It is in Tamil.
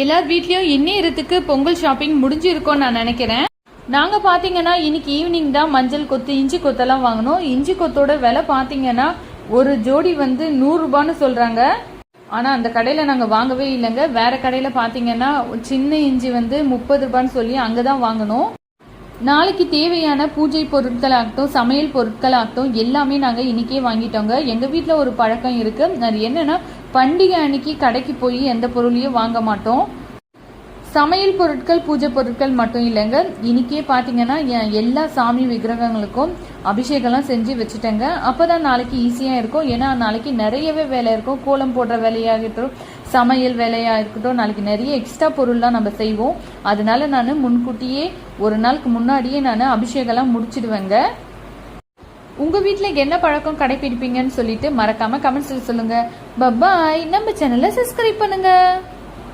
எல்லார் வீட்லயும் இன்னேரத்துக்கு பொங்கல் ஷாப்பிங் முடிஞ்சிருக்கும்னு நான் நினைக்கிறேன். நாங்க பாத்தீங்கன்னா இன்னைக்கு ஈவினிங் தான் மஞ்சள் கொத்து இஞ்சி கொத்தெல்லாம் வாங்கினோம் இஞ்சி கொத்தோட விலை பாத்தீங்கன்னா ஒரு ஜோடி வந்து நூறு ரூபான்னு சொல்றாங்க. ஆனா அந்த கடையில நாங்க வாங்கவே இல்லைங்க. வேற கடையில பாத்தீங்கன்னா சின்ன இஞ்சி வந்து முப்பது ரூபான்னு சொல்லி அங்கதான் வாங்கினோம் நாளைக்கு தேவையான பூஜை பொருட்களாகட்டும் சமையல் பொருட்களாகட்டும் எல்லாமே நாங்கள் இன்னைக்கே வாங்கிட்டோங்க. எங்கள் வீட்டில் ஒரு பழக்கம் இருக்குது அது என்னென்னா பண்டிகை அன்னைக்கு கடைக்கு போய் எந்த பொருளையும் வாங்க மாட்டோம். சமையல் பொருட்கள் பூஜை பொருட்கள் மட்டும் இல்லைங்க. இன்னைக்கே பார்த்தீங்கன்னா என் எல்லா சாமி விக்கிரகங்களுக்கும் அபிஷேகம்லாம் செஞ்சு வச்சுட்டேங்க. அப்போ தான் நாளைக்கு ஈஸியாக இருக்கும். ஏன்னா நாளைக்கு நிறையவே வேலை இருக்கும். கோலம் போடுற வேலையாகட்டும் சமையல் வேலையாக இருக்கட்டும் நாளைக்கு நிறைய எக்ஸ்ட்ரா பொருள்லாம் நம்ம செய்வோம். அதனால நான் முன்கூட்டியே ஒரு நாளுக்கு முன்னாடியே நான் அபிஷேகம்லாம் முடிச்சிடுவேங்க. உங்கள் வீட்டில் என்ன பழக்கம் கடைபிடிப்பீங்கன்னு சொல்லிட்டு மறக்காமல் கமெண்ட்ஸில் சொல்லுங்கள் பப்பாய் நம்ம சேனலை சப்ஸ்கிரைப் பண்ணுங்கள்